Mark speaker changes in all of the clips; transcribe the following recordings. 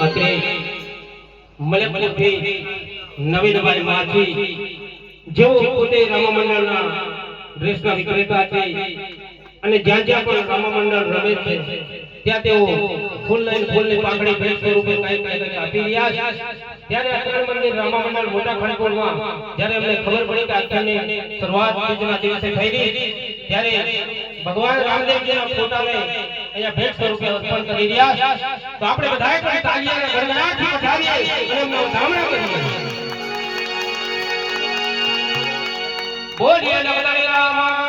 Speaker 1: અત્રે મલકપુરથી નવીનભાઈ માછી જેઓ પોતે રામા ડ્રેસના વિક્રેતા છે અને જ્યાં જ્યાં પણ રામા રમે છે, ત્યાં તેઓ ફૂલ લઈને ફૂલની પાંખડી ભેટ સ્વરૂપે કઈ કઈ કઈ આપી રહ્યા છે. ત્યારે અત્રે મંદિર રામા મોટા ખણપુરમાં જ્યારે અમને ખબર પડી કે અત્યારની શરૂઆત બીજના દિવસે થઈ રહી ત્યારે ભગવાન રામદેવજીના ફોટાને અહીંયા ભેટ સ્વરૂપે અર્પણ કરી રહ્યા તો આપણે બધાએ પણ તાળીઓને ગણનાથી વધારીએ. અને એમનો વધામણા કરીએ. બોલીએ નવતરી રામા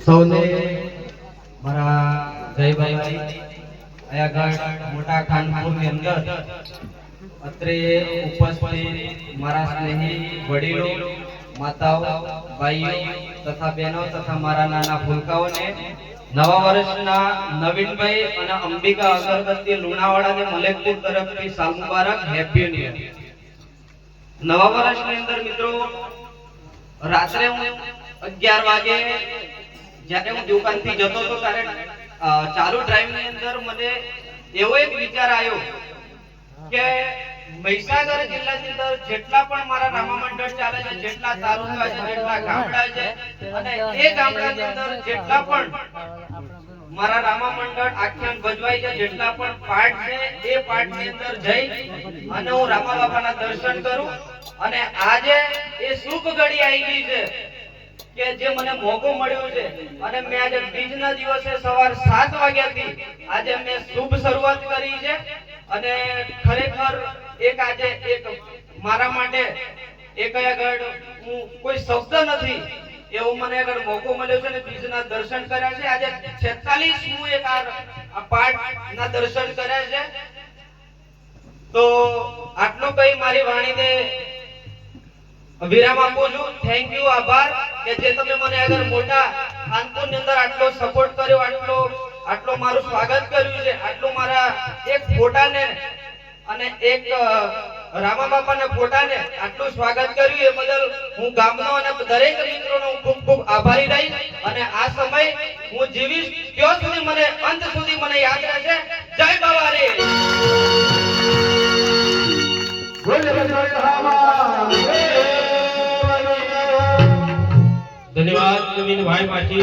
Speaker 2: સૌને મારા જયભાઈ અહીંયા આગળ મોટા ખાનપુરની અંદર અત્રે ઉપસ્થિત મારા સ્નેહી વડીલો, માતાઓ, ભાઈઓ તથા બહેનો તથા મારા નાના ફૂલકાઓને નવા વર્ષના નવીનભાઈ અને અંબિકા અગરબત્તી લુણાવાડા અને મલેકપુર તરફથી સાલ મુબારક હેપી ન્યુ યર નવા વર્ષની અંદર મિત્રો રાત્રે હું અગિયાર વાગે જ્યારે હું દુકાનથી જતો હતો ત્યારે ચાલુ ડ્રાઈવની અંદર મને એવો એક વિચાર આવ્યો કે મહીસાગર જિલ્લાની અંદર જેટલા પણ મારા રામા મંડળ ચાલે છે, જેટલા તાલુકા છે, જેટલા ગામડા છે, અને એ ગામડાની અંદર જેટલા પણ મારા રામા મંડળ આખ્યાન ભજવાય છે, જેટલા પણ પાઠ છે, એ પાઠની અંદર જઈ અને હું રામા બાપાના દર્શન કરું અને આજે એ સુખ ઘડી આવી ગઈ છે. કે જે મને મોકો મળ્યો છે અને મેં આજે બીજના દિવસે સવાર સાત વાગ્યાથી આજે મેં શુભ શરૂઆત કરી છે અને ખરેખર એક આજે એક મારા માટે એક આગળ હું કોઈ શબ્દ નથી એવો મને આગળ મોકો મળ્યો છે અને બીજના દર્શન કર્યા છે. આજે 46 હું એક આ પાઠ ના દર્શન કર્યા છે. તો આટલું કઈ મારી વાણીને વિરામ આપું છું. થેન્ક યુ આભાર. કે જે તમે મને આગળ મોટા ખાનપુરની અંદર આટલો સપોર્ટ કર્યો, આટલો આટલો મારું સ્વાગત કર્યું છે, આટલું મારા એક ફોટાને અને એક રામા બાપાના ફોટાને આટલું સ્વાગત કર્યું. એ બદલ હું ગામનો અને દરેક મિત્રોનો ખૂબ ખૂબ આભારી રહીશ. અને આ સમય હું જીવીશ ત્યાં સુધી મને, અંત સુધી મને યાદ રહેશે. જય બાબા રે
Speaker 1: ધન્યવાદ નવીનભાઈ માછી